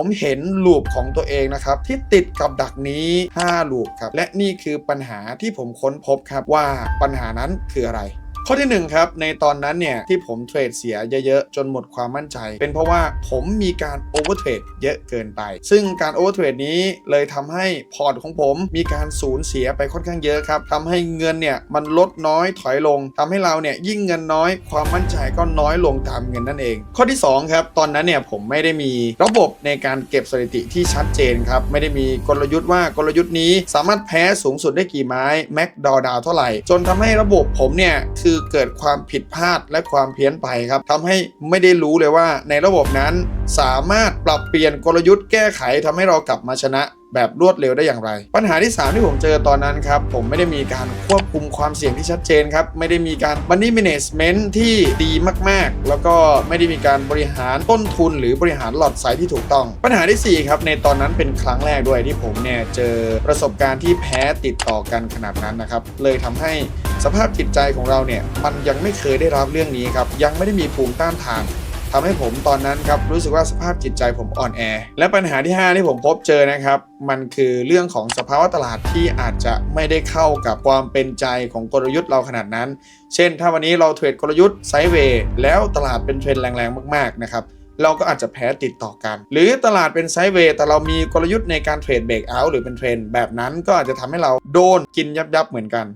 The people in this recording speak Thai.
ผมเห็นลูปของตัวเองนะครับที่ติดกับดักนี้5ลูปครับและนี่คือปัญหาที่ผมค้นพบครับว่าปัญหานั้นคืออะไร ข้อที่ 1 ครับ ในตอนนั้นเนี่ยที่ผมเทรดเสียเยอะๆ จนหมดความมั่นใจ เป็นเพราะว่าผมมีการโอเวอร์เทรดเยอะเกินไป ซึ่งการโอเวอร์เทรดนี้เลยทำให้พอร์ตของผมมีการสูญเสียไปค่อนข้างเยอะครับทำให้เงินเนี่ยมันลดน้อยถอยลงทำให้เราเนี่ยยิ่งเงินน้อยความมั่นใจก็น้อยลงตามเงินนั่นเอง ข้อที่ 2 ครับ ตอนนั้นเนี่ยผมไม่ได้มีระบบในการเก็บสถิติที่ชัดเจนครับไม่ได้มีกลยุทธ์ว่ากลยุทธ์นี้สามารถแพ้สูงสุดได้กี่ไม้แม็กดอดาวเท่าไหร่ จนทำให้ระบบผมเนี่ยคือเกิดความผิดพลาดและความเพี้ยนไปครับทำให้ไม่ได้รู้เลยว่าในระบบนั้นสามารถปรับเปลี่ยนกลยุทธ์แก้ไขทำให้เรากลับมาชนะแบบรวดเร็วได้อย่างไร ปัญหาที่ 3 ที่ผมเจอตอนนั้นครับ ผมไม่ได้มีการควบคุมความเสี่ยงที่ชัดเจนครับ ไม่ได้มีการ money management ที่ดีมากๆ แล้วก็ไม่ได้มีการบริหารต้นทุน หรือบริหารหลอดไซส์ที่ถูกต้อง ปัญหาทีสี่ 4 ครับ ในตอนนั้นเป็นครั้งแรกด้วยที่ผมเนี่ยเจอประสบการณ์ที่แพ้ติดต่อกันขนาดนั้นนะครับ เลยทำให้สภาพจิตใจของเราเนี่ยมันยังไม่เคยได้รับเรื่องนี้ครับยังไม่ได้มีภูมิต้านทาน ทำให้ผมตอนนั้นครับรู้สึกว่าสภาพจิตใจผมอ่อนแอ และปัญหาที่ 5 ที่ผมพบเจอนะครับ มันคือเรื่องของสภาวะตลาดที่อาจจะไม่ได้เข้ากับความเป็นใจของกลยุทธ์เราขนาดนั้น เช่น ถ้าวันนี้เราเทรดกลยุทธ์ไซด์เวย์แล้วตลาดเป็นเทรนด์แรงๆ มากๆนะครับเราก็อาจจะแพ้ติดต่อกัน หรือตลาดเป็นไซด์เวย์แต่เรามีกลยุทธ์ในการเทรดเบรกเอาท์หรือเป็นเทรนด์แบบนั้นก็อาจจะทำให้เราโดนกินยับๆเหมือนกัน